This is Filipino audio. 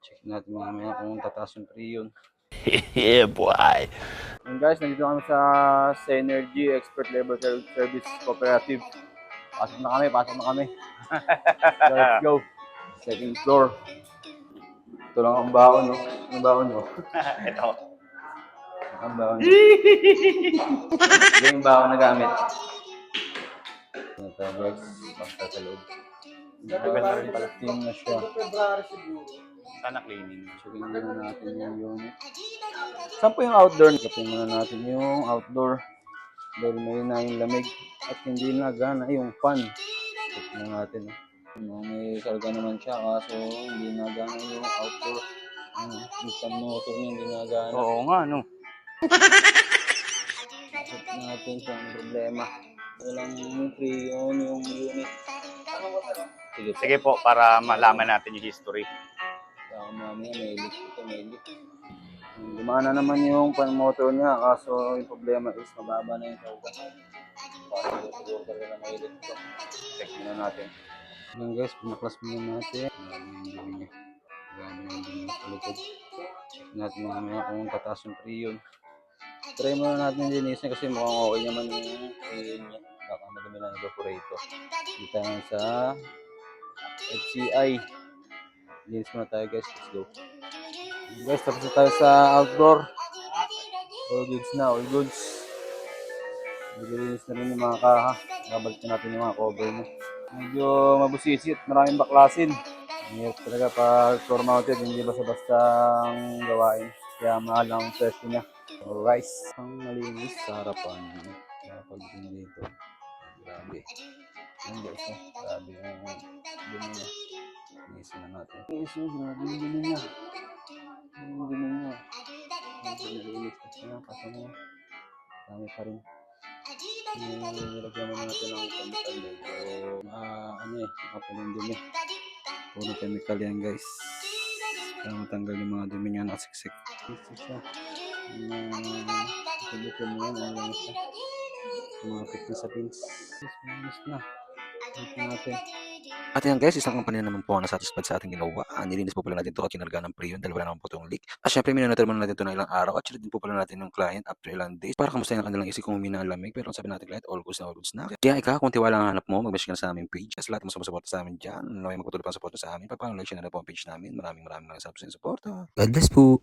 Check natin mamaya kung tataas yung pre yun. yeah, boy. And guys, nandito kami sa Synergy Expert Labor Ser- Service Cooperative. Pasok na kami, pasok na kami. So, Let's go. Second floor. Ito lang ang baon, no? Ang baon, no? Ito. Ang baon. Ito yung baon na gamit. Ito guys, basta sa loob. Team na siya. Sana cleaning. Checking muna natin yung unit. Saan po yung outdoor? Checking muna natin yung outdoor. Dahil may na yung lamig at hindi na gana yung fan. Check muna natin. Ano, may karga naman siya kaso hindi na gana yung outdoor. Ano, fan motor niya hindi na gana. Oo nga, no. Check natin kung ang problema. Walang free yun yung unit. Sige, Sige po, para malaman natin yung history. Mamaya may leak ito. Lumana naman yung pan motor niya, kaso yung problema is mababa na yung tawag. Parang siguro talaga na may leak ito. Check muna natin. Yan guys, pinaklas muna natin. Grabe yung niya. Grabe yung dumi niya sa likod. Check natin mamaya kung tataas yung pre yun. Try muna natin linisin kasi mukhang okay naman yung pre niya. Baka madumi lang yung evaporator. Nga sa FCI. Linis muna tayo guys. Let's go. Guys, tapos na tayo sa outdoor. All goods na, all goods. Nilinis na rin yung mga kaha. Babalik na natin yung mga cover mo. Medyo mabusisi maraming baklasin. Mahirap talaga pag floor mounted, hindi basta-basta ang gawain. Kaya mahal ang presyo niya. Alright. Ang malinis sa harapan. Kaya pag dito, grabe. Yan guys, oh. grabe yung dumi niya. Linisin na natin. Guys, oh, grabe yung dumi niya. Yung dumi niya. Medyo nalinis na siya. Kaso mo, dami pa rin. Nilagyan mo natin ng chemical medyo ah, ano eh, makapal yung dumi. Puro chemical yan guys. Para matanggal yung mga dumi niya nakasiksik. Ito siya. Yung uh, mo yan, ano lang siya. Tumapit na sa pins. Yes, manis na. Ito natin. At yan guys, isang company naman po ang nasatisfied sa ating ginawa. Ah, nilinis po pala natin ito at kinarga ng pre yun dahil wala naman po itong leak. At syempre, minonitor muna natin ito ng ilang araw at din po pala natin yung client after ilang days para kamusta yung kanilang isip kung humina ang lamig. Pero sabi natin client, all goods na all goods na. Kaya ikaw, kung tiwala ang hanap mo, mag-message ka na sa aming page. Sa lahat ng sumusuporta sa amin dyan, naway magpatuloy pa ang support sa amin. Pagpapalike siya na po ang page namin. Maraming maraming salamat sa inyong support. God bless po.